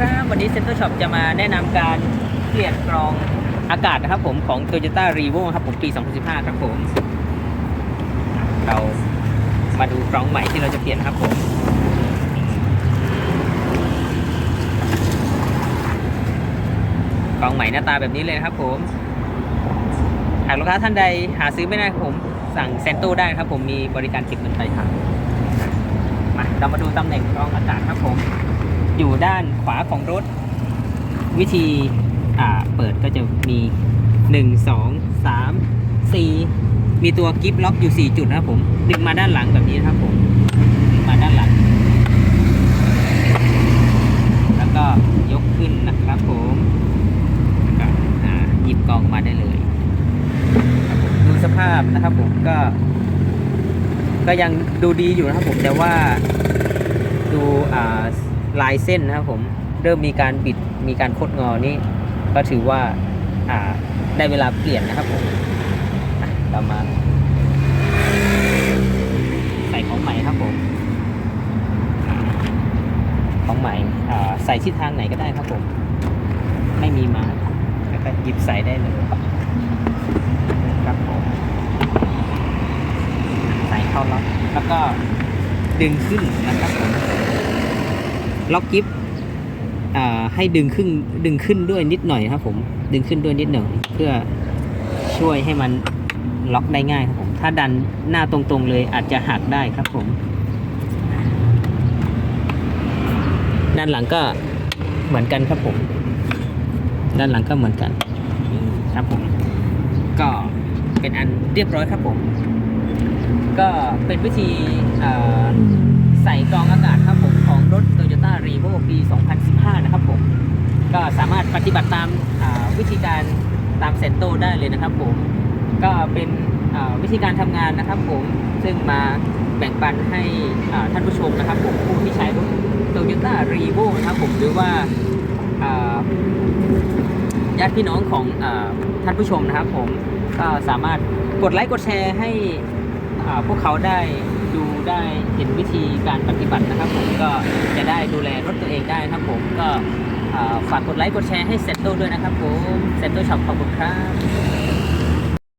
ครับ วันนี้เซ็นเตอร์ช็อปจะมาแนะนำการเปลี่ยนกรองอากาศนะครับผมของ Toyota r e v o ครับผมปี 2015 ครับผม เรามาดูกรองใหม่ที่เราจะเปลี่ยนครับผมกรองใหม่หน้าตาแบบนี้เลยครับผมหากลูกค้าท่านใดหาซื้อไม่ได้ผมสั่งเซนโตได้ครับผมมีบริการเก็บเงินปลายทางมาเรามาดูตำแหน่งกรองอากาศครับผม อยู่ด้านขวาของรถ วิธีเปิดก็จะมี 1 2 3 4 มีตัวกิฟล็อกอยู่ 4 จุดนะครับผมดึงมาด้านหลังแบบนี้นะครับผมดึงมาด้านหลัง แล้วก็ยกขึ้นนะครับผมหยิบกล่องมาได้เลย ดูสภาพนะครับผมก็ ก็ยังดูดีอยู่นะครับผมแต่ว่าดูอ่า ลายเส้นนะครับผมเริ่มมีการบิดมีการคดงอนี่ก็ถือว่าอ่าได้เวลาเปลี่ยนนะครับผมอะเรามาใส่ของใหม่ครับผมของใหม่ใส่ทิศทางไหนก็ได้ครับผม ไม่มีมาร์กแล้วก็หยิบใส่ได้เลยครับผมใส่เข้าล็อกแล้วก็ดึงขึ้นนะครับผม ล็อกกิฟต์ให้ดึงขึ้นดึงขึ้นด้วยนิดหน่อยครับ ผมดึงขึ้นด้วยนิดหน่อยเพื่อช่วยให้มันล็อกได้ง่ายครับผม ถ้าดันหน้าตรงๆเลยอาจจะหักได้ครับผม ด้านหลังก็เหมือนกันครับผม ด้านหลังก็เหมือนกันครับผม ก็เป็นอันเรียบร้อยครับผม ก็เป็นวิธีใส่กรองอากาศครับผมของรถ Toyota r e v o ปี 2015 นะครับผม ก็สามารถปฏิบัติตามวิธีการตามเซนโตได้เลยนะครับผม ก็เป็นวิธีการทำงานนะครับผม ซึ่งมาแบ่งปันให้ท่านผู้ชมนะครับผมผู้ที่ใช้รถ Toyota r e v o นะครับผมหรือว่าญาติพี่น้องของอท่านผู้ชมนะครับผมก็สามารถกดไลค์กดแชร์ให้พวกเขาได้ ได้เห็นวิธีการปฏิบัตินะครับ ผมก็จะได้ดูแลรถตัวเองได้นะครับผมก็ฝากกดไลค์กดแชร์ให้เซตโตด้วยนะครับผมเซตโตช็อปขอบคุณครับ